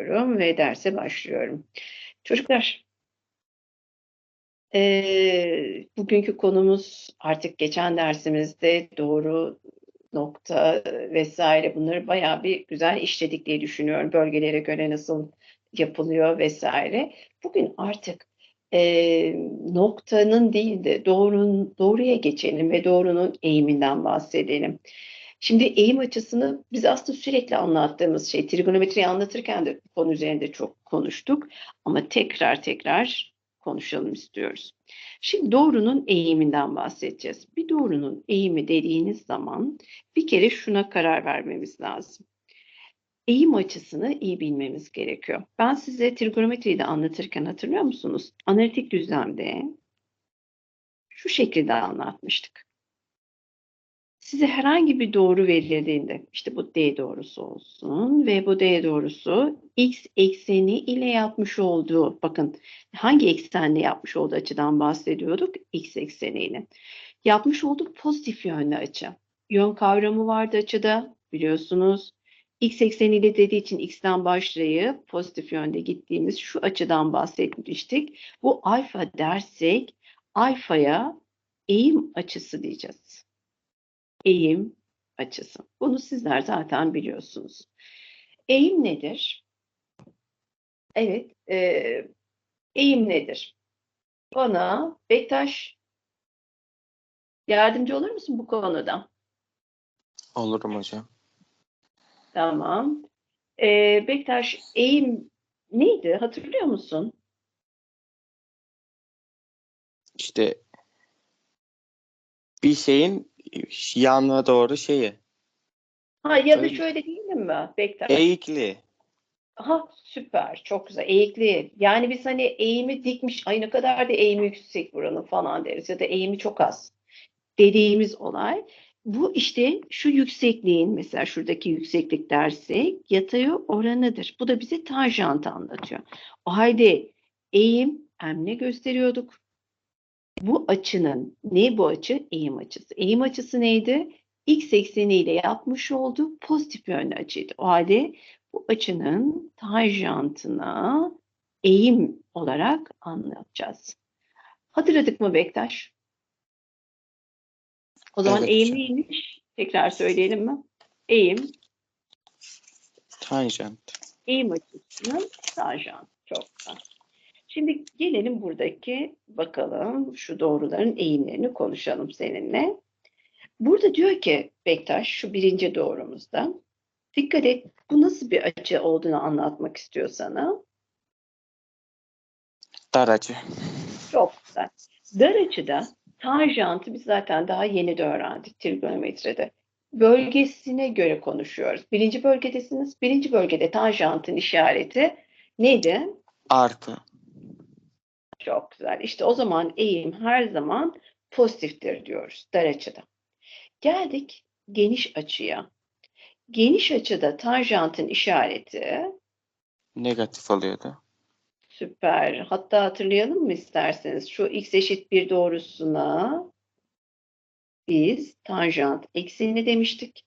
yapıyorum ve derse başlıyorum. Çocuklar, eee, bugünkü konumuz artık geçen dersimizde doğru nokta vesaire bunları bayağı bir güzel işledik diye düşünüyorum. Bölgelere göre nasıl yapılıyor vesaire. Bugün artık eee, noktanın değil de doğrunun, doğruya geçelim ve doğrunun eğiminden bahsedelim. Şimdi eğim açısını biz aslında sürekli anlattığımız şey, trigonometriyi anlatırken de bu konu üzerinde çok konuştuk ama tekrar tekrar konuşalım istiyoruz. Şimdi doğrunun eğiminden bahsedeceğiz. Bir doğrunun eğimi dediğiniz zaman bir kere şuna karar vermemiz lazım. Eğim açısını iyi bilmemiz gerekiyor. Ben size trigonometriyi de anlatırken hatırlıyor musunuz? Analitik düzlemde şu şekilde anlatmıştık size herhangi bir doğru verildiğinde işte bu D doğrusu olsun ve bu D doğrusu x ekseni ile yapmış olduğu bakın hangi eksenle yapmış olduğu açıdan bahsediyorduk? X ekseniyle. Yapmış olduğu pozitif yönlü açı. Yön kavramı vardı açıda biliyorsunuz. X ekseniyle dediği için x'ten başlayıp pozitif yönde gittiğimiz şu açıdan bahsetmiştik. Bu alfa dersek alfaya eğim açısı diyeceğiz eğim açısı. Bunu sizler zaten biliyorsunuz. Eğim nedir? Evet, e, eğim nedir? Bana Bektaş yardımcı olur musun bu konuda? Olurum hocam. Tamam. E, Bektaş eğim neydi? Hatırlıyor musun? İşte bir şeyin yanına doğru şeyi. Ha ya da Öyle. şöyle diyelim mi Bektaş? Eğikli. Aha süper çok güzel eğikli yani biz hani eğimi dikmiş ay ne kadar da eğimi yüksek buranın falan deriz ya da eğimi çok az dediğimiz olay bu işte şu yüksekliğin mesela şuradaki yükseklik dersek yatayı oranıdır. Bu da bize tanjant anlatıyor. O halde eğim hem ne gösteriyorduk? Bu açının ne bu açı? Eğim açısı. Eğim açısı neydi? X ekseniyle yapmış olduğu pozitif yönlü açıydı. O halde bu açının tanjantına eğim olarak anlatacağız. Hatırladık mı Bektaş? O zaman Evet eğim neymiş? Tekrar söyleyelim mi? Eğim, Tanjant. eğim açısının tanjantı. Çok güzel. Şimdi gelelim buradaki bakalım şu doğruların eğimlerini konuşalım seninle. Burada diyor ki Bektaş şu birinci doğrumuzda dikkat et bu nasıl bir açı olduğunu anlatmak istiyor sana. Dar açı. Çok güzel. Dar açıda tanjantı biz zaten daha yeni de öğrendik trigonometride. Bölgesine göre konuşuyoruz. Birinci bölgedesiniz. Birinci bölgede tanjantın işareti neydi? Artı. Çok güzel. İşte o zaman eğim her zaman pozitiftir diyoruz dar açıda. Geldik geniş açıya. Geniş açıda tanjantın işareti Negatif oluyordu. süper. Hatta hatırlayalım mı isterseniz şu x eşit bir doğrusuna biz tanjant ekseni demiştik.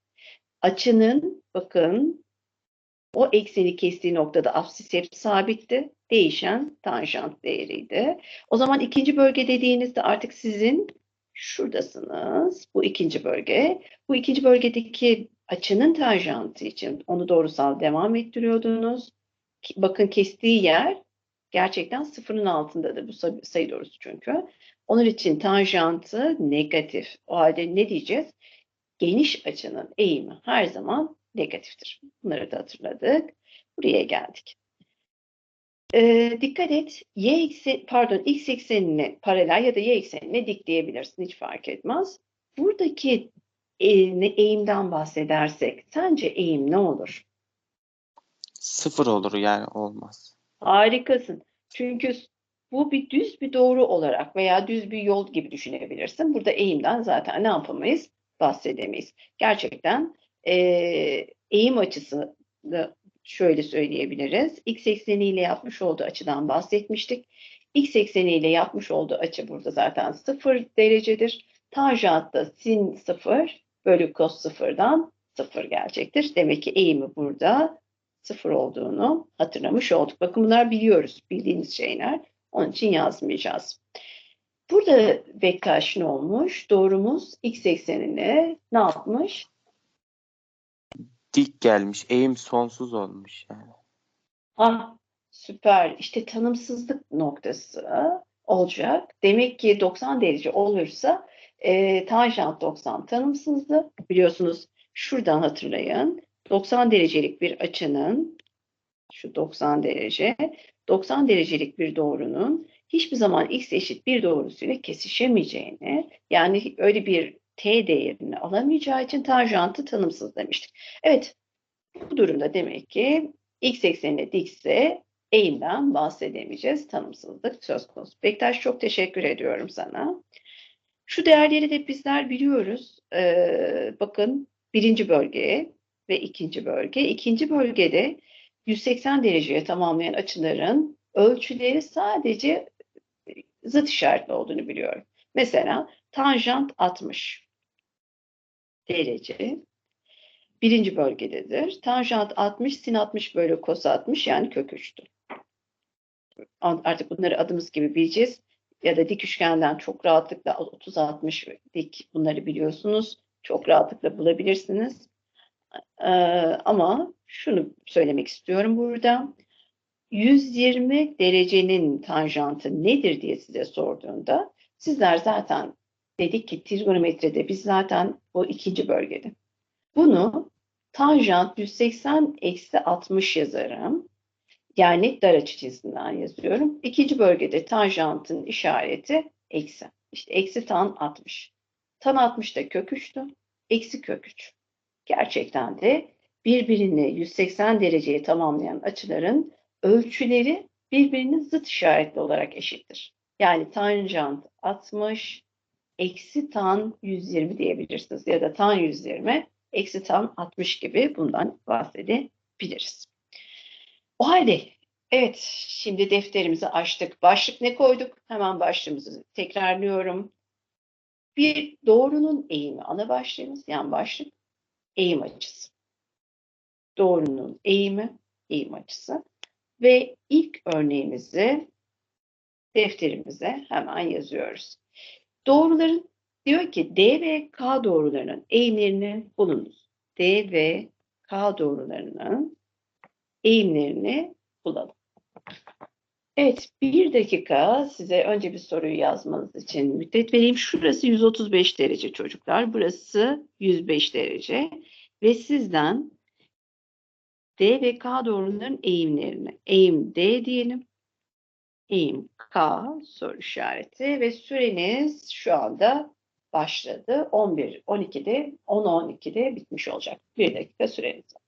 Açının bakın o ekseni kestiği noktada apsis hep sabitti. Değişen tanjant değeriydi. O zaman ikinci bölge dediğinizde artık sizin şuradasınız. Bu ikinci bölge. Bu ikinci bölgedeki açının tanjantı için onu doğrusal devam ettiriyordunuz. Bakın kestiği yer gerçekten sıfırın altındadır bu sayı doğrusu çünkü. Onun için tanjantı negatif. O halde ne diyeceğiz? Geniş açının eğimi her zaman negatiftir. Bunları da hatırladık. Buraya geldik. Ee, dikkat et. Y eksen, pardon x eksenine paralel ya da y eksenine dik diyebilirsin. Hiç fark etmez. Buradaki e, ne- eğimden bahsedersek sence eğim ne olur? Sıfır olur yani olmaz. Harikasın. Çünkü bu bir düz bir doğru olarak veya düz bir yol gibi düşünebilirsin. Burada eğimden zaten ne yapamayız? Bahsedemeyiz. Gerçekten eee, eğim açısı da şöyle söyleyebiliriz. X ekseniyle yapmış olduğu açıdan bahsetmiştik. X ekseniyle yapmış olduğu açı burada zaten 0 derecedir. Tanjant da sin 0 bölü cos 0'dan 0 gelecektir. Demek ki eğimi burada sıfır olduğunu hatırlamış olduk. Bakın bunlar biliyoruz, bildiğimiz şeyler. Onun için yazmayacağız. Burada Bektaş ne olmuş? Doğrumuz x eksenine ne yapmış? Dik gelmiş. Eğim sonsuz olmuş yani. Ah süper. İşte tanımsızlık noktası olacak. Demek ki 90 derece olursa e, tanjant 90 tanımsızdı. Biliyorsunuz şuradan hatırlayın. 90 derecelik bir açının şu 90 derece 90 derecelik bir doğrunun hiçbir zaman x eşit bir doğrusuyla kesişemeyeceğini yani öyle bir t değerini alamayacağı için tanjantı tanımsız demiştik. Evet bu durumda demek ki x eksenine dikse eğimden bahsedemeyeceğiz. Tanımsızlık söz konusu. Bektaş çok teşekkür ediyorum sana. Şu değerleri de bizler biliyoruz. Ee, bakın birinci bölge ve ikinci bölge. İkinci bölgede 180 dereceye tamamlayan açıların ölçüleri sadece zıt işaretli olduğunu biliyorum. Mesela tanjant 60 derece birinci bölgededir. Tanjant 60, sin 60 bölü kos 60 yani kök 3'tür. Artık bunları adımız gibi bileceğiz. Ya da dik üçgenden çok rahatlıkla 30-60 dik bunları biliyorsunuz. Çok rahatlıkla bulabilirsiniz. Ee, ama şunu söylemek istiyorum burada. 120 derecenin tanjantı nedir diye size sorduğunda sizler zaten dedik ki trigonometride biz zaten o ikinci bölgede. Bunu tanjant 180 eksi 60 yazarım. Yani dar açı cinsinden yazıyorum. İkinci bölgede tanjantın işareti eksi. İşte eksi tan 60. Tan 60 da kök 3'tü. Eksi kök 3. Gerçekten de birbirini 180 dereceye tamamlayan açıların ölçüleri birbirinin zıt işaretli olarak eşittir. Yani tanjant 60 eksi tan 120 diyebilirsiniz ya da tan 120 eksi tan 60 gibi bundan bahsedebiliriz. O halde evet şimdi defterimizi açtık. Başlık ne koyduk? Hemen başlığımızı tekrarlıyorum. Bir doğrunun eğimi ana başlığımız yan başlık eğim açısı. Doğrunun eğimi eğim açısı ve ilk örneğimizi defterimize hemen yazıyoruz. Doğruların diyor ki D ve K doğrularının eğimlerini bulunuz. D ve K doğrularının eğimlerini bulalım. Evet, bir dakika size önce bir soruyu yazmanız için müddet vereyim. Şurası 135 derece çocuklar, burası 105 derece ve sizden D ve K doğrularının eğimlerini, eğim D diyelim, eğim K soru işareti ve süreniz şu anda başladı. 11, 12'de, 10, 12'de bitmiş olacak. Bir dakika süreniz var.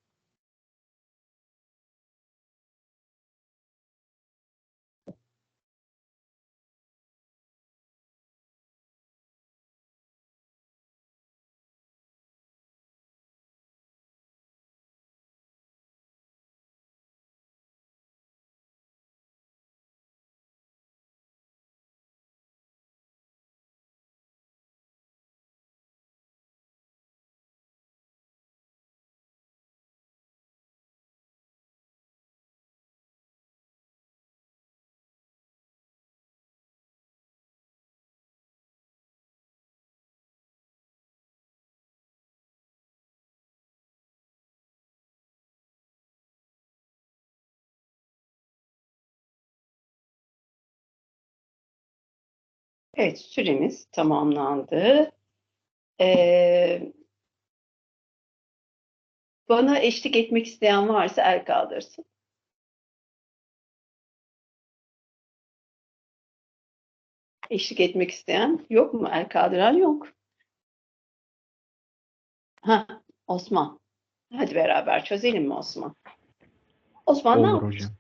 Evet, süremiz tamamlandı. Ee, bana eşlik etmek isteyen varsa el kaldırsın. Eşlik etmek isteyen yok mu? El kaldıran yok. Ha, Osman. Hadi beraber çözelim mi Osman? Osman ne Olur yaptın? hocam.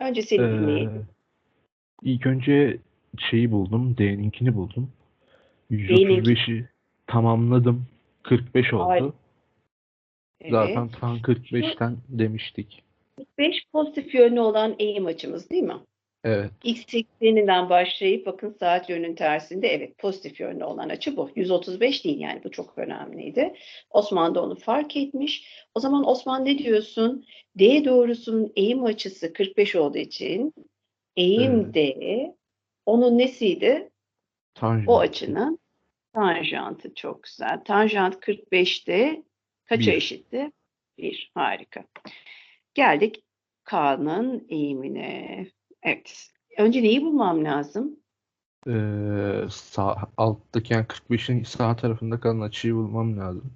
Önce seni dinleyelim. Ee, ilk önce şeyi buldum. D'ninkini buldum. D'ninki. 135'i tamamladım. 45 oldu. Evet. Zaten tam 45'ten demiştik. 5 pozitif yönlü olan eğim açımız değil mi? Evet. X ekseninden başlayıp bakın saat yönünün tersinde evet pozitif yönlü olan açı bu. 135 değil yani bu çok önemliydi. Osman da onu fark etmiş. O zaman Osman ne diyorsun? D doğrusunun eğim açısı 45 olduğu için eğim Evet. D onun nesiydi? Tanjant. O açının tanjantı çok güzel. Tanjant 45'te kaça Bir. eşitti? 1. Harika. Geldik K'nın eğimine. Evet. Önce neyi bulmam lazım? Ee, sağ, alttaki yani 45'in sağ tarafında kalan açıyı bulmam lazım.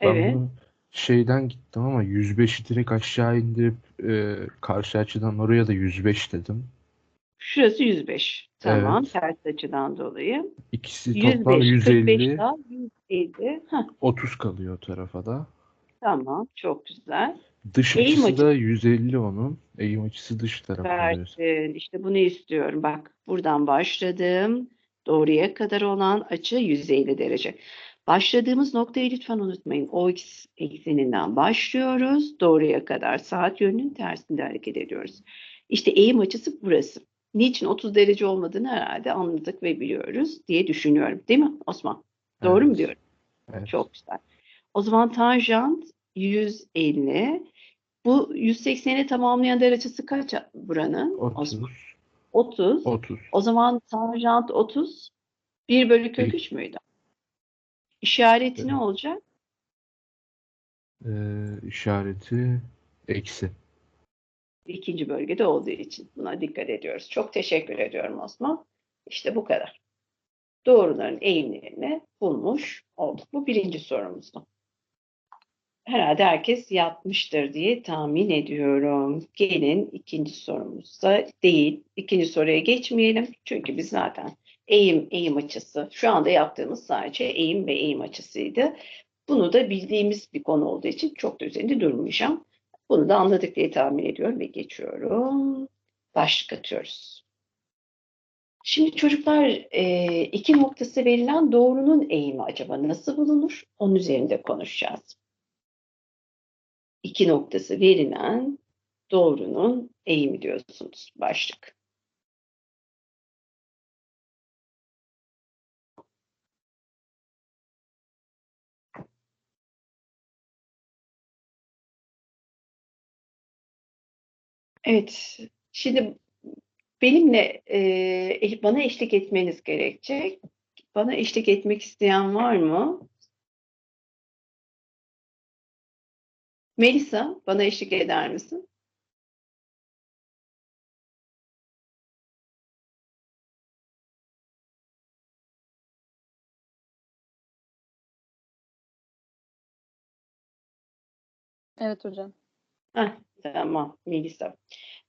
Ben Evet. bunu şeyden gittim ama 105'i direkt aşağı indirip e, karşı açıdan oraya da 105 dedim. Şurası 105. Tamam. Evet. Ters açıdan dolayı. İkisi toplam 105, 45 150, daha 150. Heh, 30 kalıyor o tarafa da. tamam. Çok güzel. Dış Eğim açısı açısı. da 150 onun. Eğim açısı dış oluyor. Versin. İşte bunu istiyorum. Bak buradan başladım. Doğruya kadar olan açı 150 derece. Başladığımız noktayı lütfen unutmayın. O x ekseninden başlıyoruz. Doğruya kadar saat yönünün tersinde hareket ediyoruz. İşte eğim açısı burası. Niçin 30 derece olmadığını herhalde anladık ve biliyoruz diye düşünüyorum. Değil mi Osman? Doğru mu Evet. diyorum? Evet. Çok güzel. O zaman tanjant 150. Bu 180'i tamamlayan der açısı kaç buranın? 30. Osman? 30. 30. O zaman tanjant 30. 1 bölü kök Bir. 3 müydü? İşareti ne Evet. olacak? Ee, işareti eksi. İkinci bölgede olduğu için buna dikkat ediyoruz. Çok teşekkür ediyorum Osman. İşte bu kadar. Doğruların eğimlerini bulmuş olduk. Bu birinci sorumuzdu. Herhalde herkes yapmıştır diye tahmin ediyorum. Gelin ikinci sorumuzda değil. İkinci soruya geçmeyelim. Çünkü biz zaten eğim, eğim açısı. Şu anda yaptığımız sadece eğim ve eğim açısıydı. Bunu da bildiğimiz bir konu olduğu için çok da üzerinde durmayacağım. Bunu da anladık diye tahmin ediyorum ve geçiyorum. Başlık atıyoruz. Şimdi çocuklar e, iki noktası verilen doğrunun eğimi acaba nasıl bulunur? Onun üzerinde konuşacağız. İki noktası verilen doğrunun eğimi diyorsunuz başlık. Evet, şimdi benimle e, bana eşlik etmeniz gerekecek. Bana eşlik etmek isteyen var mı? Melisa, bana eşlik eder misin? Evet hocam. Heh, tamam, Melisa.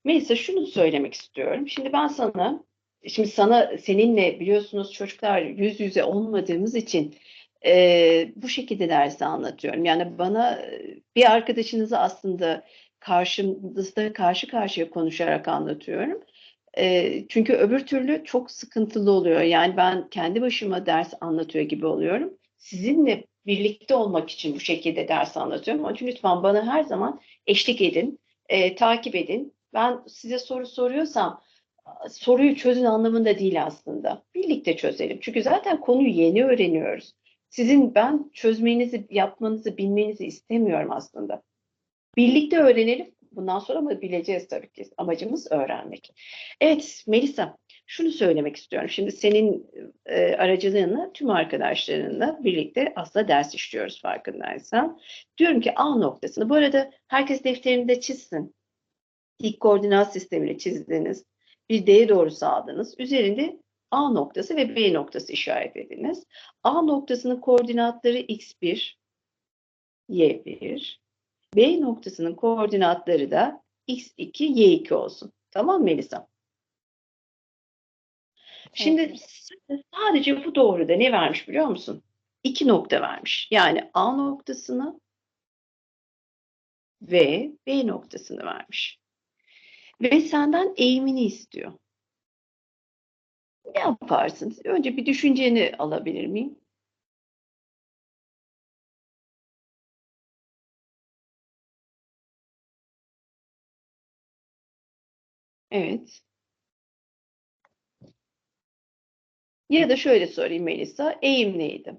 Melisa şunu söylemek istiyorum. Şimdi ben sana, şimdi sana seninle biliyorsunuz çocuklar yüz yüze olmadığımız için e, bu şekilde dersi anlatıyorum. Yani bana bir arkadaşınızı aslında karşımızda karşı karşıya konuşarak anlatıyorum. E, çünkü öbür türlü çok sıkıntılı oluyor. Yani ben kendi başıma ders anlatıyor gibi oluyorum. Sizinle birlikte olmak için bu şekilde ders anlatıyorum. Onun için lütfen bana her zaman eşlik edin, e, takip edin. Ben size soru soruyorsam soruyu çözün anlamında değil aslında. Birlikte çözelim. Çünkü zaten konuyu yeni öğreniyoruz. Sizin ben çözmenizi, yapmanızı, bilmenizi istemiyorum aslında. Birlikte öğrenelim. Bundan sonra ama bileceğiz tabii ki. Amacımız öğrenmek. Evet Melisa, şunu söylemek istiyorum. Şimdi senin e, aracılığınla tüm arkadaşlarınla birlikte aslında ders işliyoruz farkındaysan. Diyorum ki A noktasını. Bu arada herkes defterinde çizsin. İlk koordinat sistemini çizdiniz. Bir D doğrusu aldınız. Üzerinde A noktası ve B noktası işaretlediniz. A noktasının koordinatları x1, y1. B noktasının koordinatları da x2, y2 olsun. Tamam mı Melisa? Şimdi sadece bu doğruda ne vermiş biliyor musun? İki nokta vermiş. Yani A noktasını ve B noktasını vermiş. Ve senden eğimini istiyor. Ne yaparsın? Önce bir düşünceni alabilir miyim? Evet. Ya da şöyle sorayım Melisa, eğim neydi?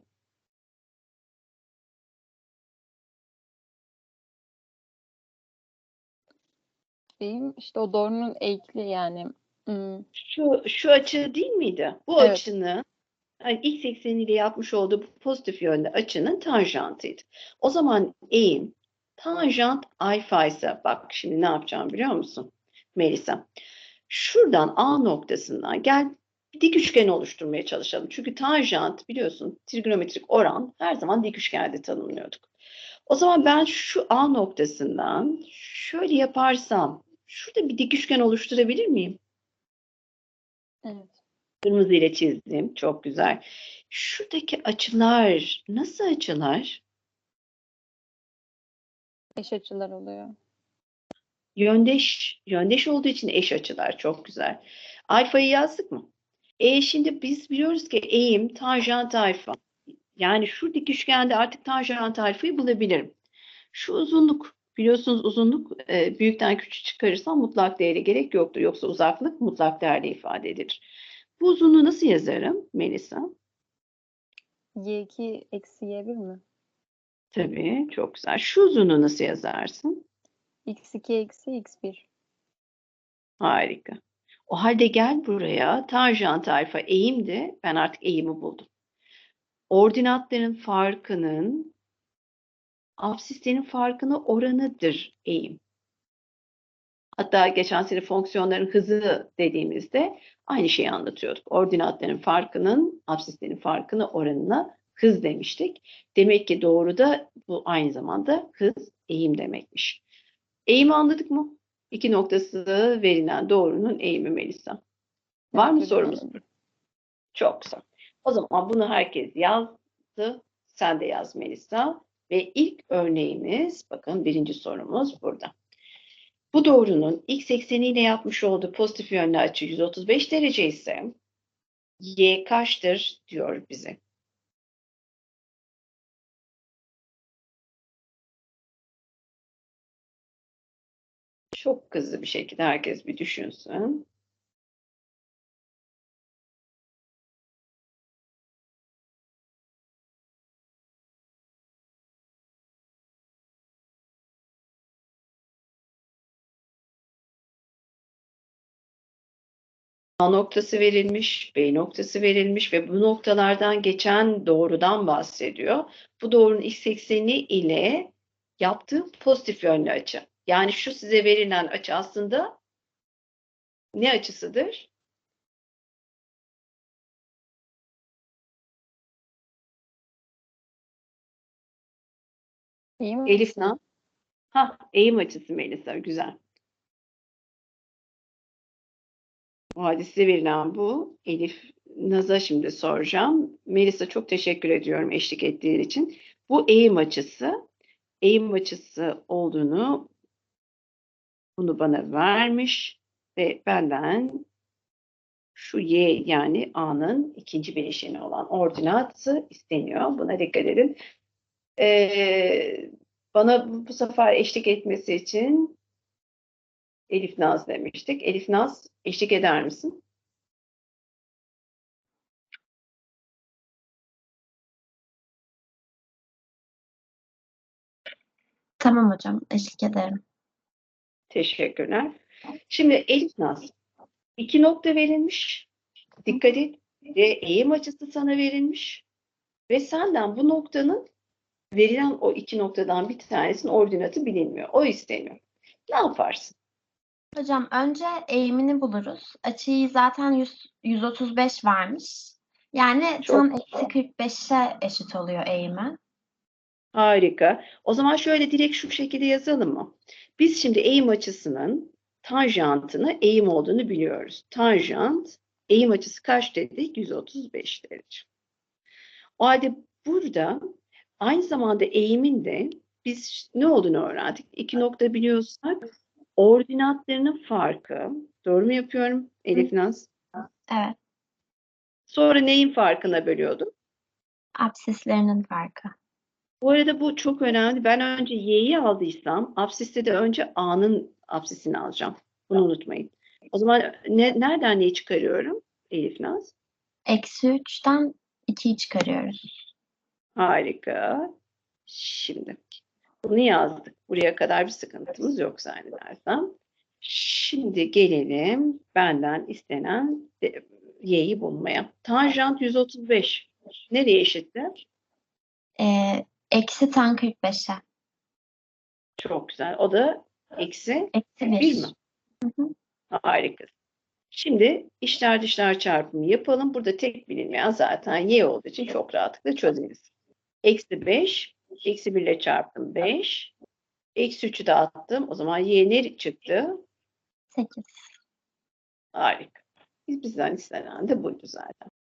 Eğim işte o doğrunun eğikli yani. Hmm. Şu, şu açı değil miydi? Bu evet. açının yani x ekseniyle yapmış olduğu pozitif yönde açının tanjantıydı. O zaman eğim tanjant alfa ise bak şimdi ne yapacağım biliyor musun? Melisa? Şuradan A noktasından gel dik üçgen oluşturmaya çalışalım. Çünkü tanjant biliyorsun trigonometrik oran her zaman dik üçgende tanımlıyorduk. O zaman ben şu A noktasından şöyle yaparsam şurada bir dik üçgen oluşturabilir miyim? evet. Kırmızı ile çizdim. Çok güzel. Şuradaki açılar nasıl açılar? Eş açılar oluyor. Yöndeş, yöndeş olduğu için eş açılar. Çok güzel. Alfayı yazdık mı? E şimdi biz biliyoruz ki eğim tanjant alfa. Yani şuradaki üçgende artık tanjant alfayı bulabilirim. Şu uzunluk, biliyorsunuz uzunluk e, büyükten küçük çıkarırsam mutlak değere gerek yoktur. Yoksa uzaklık mutlak değerle ifade edilir. Bu uzunluğu nasıl yazarım Melisa? Y2 eksi Y1 mi? Tabii, çok güzel. Şu uzunluğu nasıl yazarsın? X2 eksi X1. Harika. O halde gel buraya. Tanjant alfa eğimdi. Ben artık eğimi buldum. Ordinatların farkının absislerin farkına oranıdır eğim. Hatta geçen sene fonksiyonların hızı dediğimizde aynı şeyi anlatıyorduk. Ordinatların farkının absislerin farkına oranına hız demiştik. Demek ki doğruda bu aynı zamanda hız eğim demekmiş. Eğimi anladık mı? İki noktası verilen doğrunun eğimi Melisa. Var mı sorumuz? Çok güzel. O zaman bunu herkes yazdı. Sen de yaz Melisa. Ve ilk örneğimiz, bakın birinci sorumuz burada. Bu doğrunun x ekseniyle yapmış olduğu pozitif yönlü açı 135 derece ise y kaçtır diyor bize. Çok hızlı bir şekilde herkes bir düşünsün. A noktası verilmiş, B noktası verilmiş ve bu noktalardan geçen doğrudan bahsediyor. Bu doğrunun x ekseni ile yaptığı pozitif yönlü açı. Yani şu size verilen açı aslında ne açısıdır? Mi? Elif ne? Ha, eğim açısı Melisa. Güzel. O halde size verilen bu. Elif Naz'a şimdi soracağım. Melisa çok teşekkür ediyorum eşlik ettiğin için. Bu eğim açısı. Eğim açısı olduğunu bunu bana vermiş ve benden şu y yani a'nın ikinci bileşeni olan ordinatı isteniyor. Buna dikkat edin. Ee, bana bu, bu sefer eşlik etmesi için Elif Naz demiştik. Elif Naz eşlik eder misin? Tamam hocam, eşlik ederim. Teşekkürler. Şimdi Elif Naz, iki nokta verilmiş. Dikkat et. Ve eğim açısı sana verilmiş. Ve senden bu noktanın verilen o iki noktadan bir tanesinin ordinatı bilinmiyor. O isteniyor. Ne yaparsın? Hocam önce eğimini buluruz. Açıyı zaten 100, 135 vermiş. Yani Çok tam eksi 45'e eşit oluyor eğimi. Harika. O zaman şöyle direkt şu şekilde yazalım mı? Biz şimdi eğim açısının tanjantını eğim olduğunu biliyoruz. Tanjant eğim açısı kaç dedik? 135 derece. O halde burada aynı zamanda eğimin de biz ne olduğunu öğrendik. İki nokta biliyorsak ordinatlarının farkı. Doğru mu yapıyorum Elif Naz? Evet, Sonra neyin farkına bölüyorduk? absislerinin farkı. Bu arada bu çok önemli. Ben önce y'yi aldıysam absiste de önce a'nın absisini alacağım. Bunu unutmayın. O zaman ne, nereden neyi çıkarıyorum Elif Naz? Eksi 3'ten 2'yi çıkarıyoruz. Harika. Şimdi bunu yazdık. Buraya kadar bir sıkıntımız yok zannedersem. Şimdi gelelim benden istenen y'yi bulmaya. Tanjant 135. Nereye eşittir? Ee, eksi tan 45'e. Çok güzel. O da eksi Eksi 1 1. mi? Hı hı. Harika. Şimdi işler dışlar çarpımı yapalım. Burada tek bilinmeyen zaten y olduğu için çok rahatlıkla çözeriz. Eksi 5, eksi 1 ile çarptım 5. Eksi 3'ü de attım. O zaman y ne çıktı? 8. Harika. Biz bizden istenen de buydu zaten.